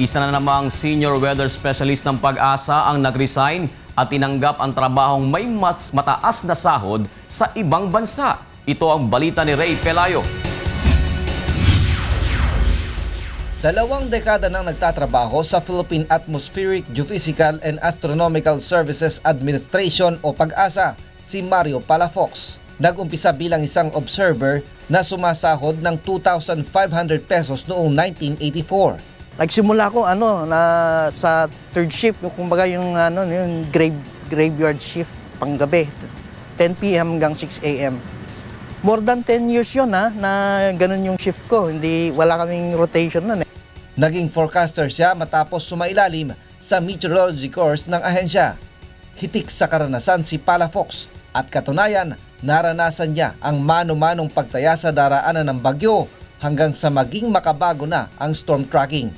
Isa na namang senior weather specialist ng pag-asa ang nag-resign at tinanggap ang trabahong may mas mataas na sahod sa ibang bansa. Ito ang balita ni Ray Pelayo. Dalawang dekada nang nagtatrabaho sa Philippine Atmospheric, Geophysical and Astronomical Services Administration o PAG-ASA, si Mario Palafox. Nag-umpisa bilang isang observer na sumasahod ng 2,500 pesos noong 1984. Nagsimula ko ano na sa third shift, yung kumbaga yung ano yung grave, graveyard shift panggabi. 10 p.m. hanggang 6 a.m. More than 10 years yun ha, na ganun yung shift ko. Hindi, wala kaming rotation nun eh. Naging forecaster siya matapos sumailalim sa meteorology course ng ahensya. Hitik sa karanasan si Palafox at katunayan naranasan niya ang mano-manong pagtaya sa daraanan ng bagyo hanggang sa maging makabago na ang storm tracking.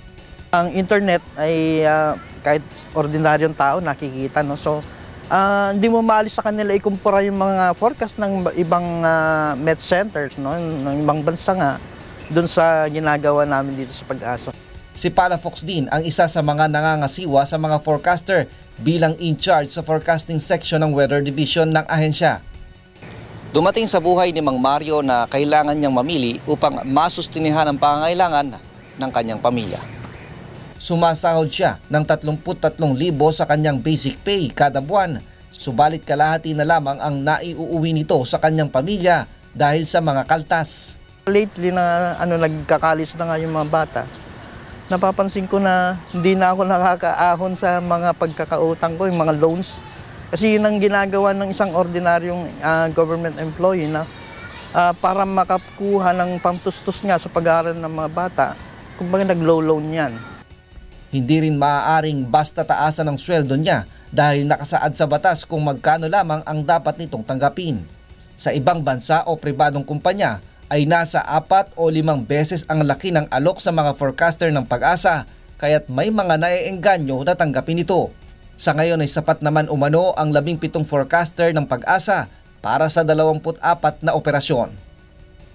Ang internet ay ah, kahit ordinaryong tao nakikita no. So ah, hindi mo maalis sa kanila ikumpara yung mga forecast ng ba- ibang ah, met centers no, ng ibang bansa nga doon sa ginagawa namin dito sa pag-asa. Si Palafox din ang isa sa mga nangangasiwa sa mga forecaster bilang in charge sa forecasting section ng Weather Division ng ahensya. Dumating sa buhay ni Mang Mario na kailangan niyang mamili upang masustinihan ang pangangailangan ng kanyang pamilya. Sumasahod siya ng 33,000 sa kanyang basic pay kada buwan. Subalit kalahati na lamang ang naiuuwi nito sa kanyang pamilya dahil sa mga kaltas. Lately na ano nagkakalis na nga yung mga bata. Napapansin ko na hindi na ako nakakaahon sa mga pagkakautang ko, yung mga loans. Kasi yun ang ginagawa ng isang ordinaryong ah, government employee na ah, para makakuha ng pangtustos nga sa pag-aaral ng mga bata. Kumbaga nag-low loan yan. Hindi rin maaaring basta taasan ang sweldo niya dahil nakasaad sa batas kung magkano lamang ang dapat nitong tanggapin. Sa ibang bansa o pribadong kumpanya ay nasa apat o limang beses ang laki ng alok sa mga forecaster ng pag-asa kaya't may mga naiengganyo na tanggapin ito. Sa ngayon ay sapat naman umano ang labing pitong forecaster ng pag-asa para sa 24 na operasyon.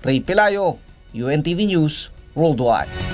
Ray Pelayo, UNTV News, Worldwide.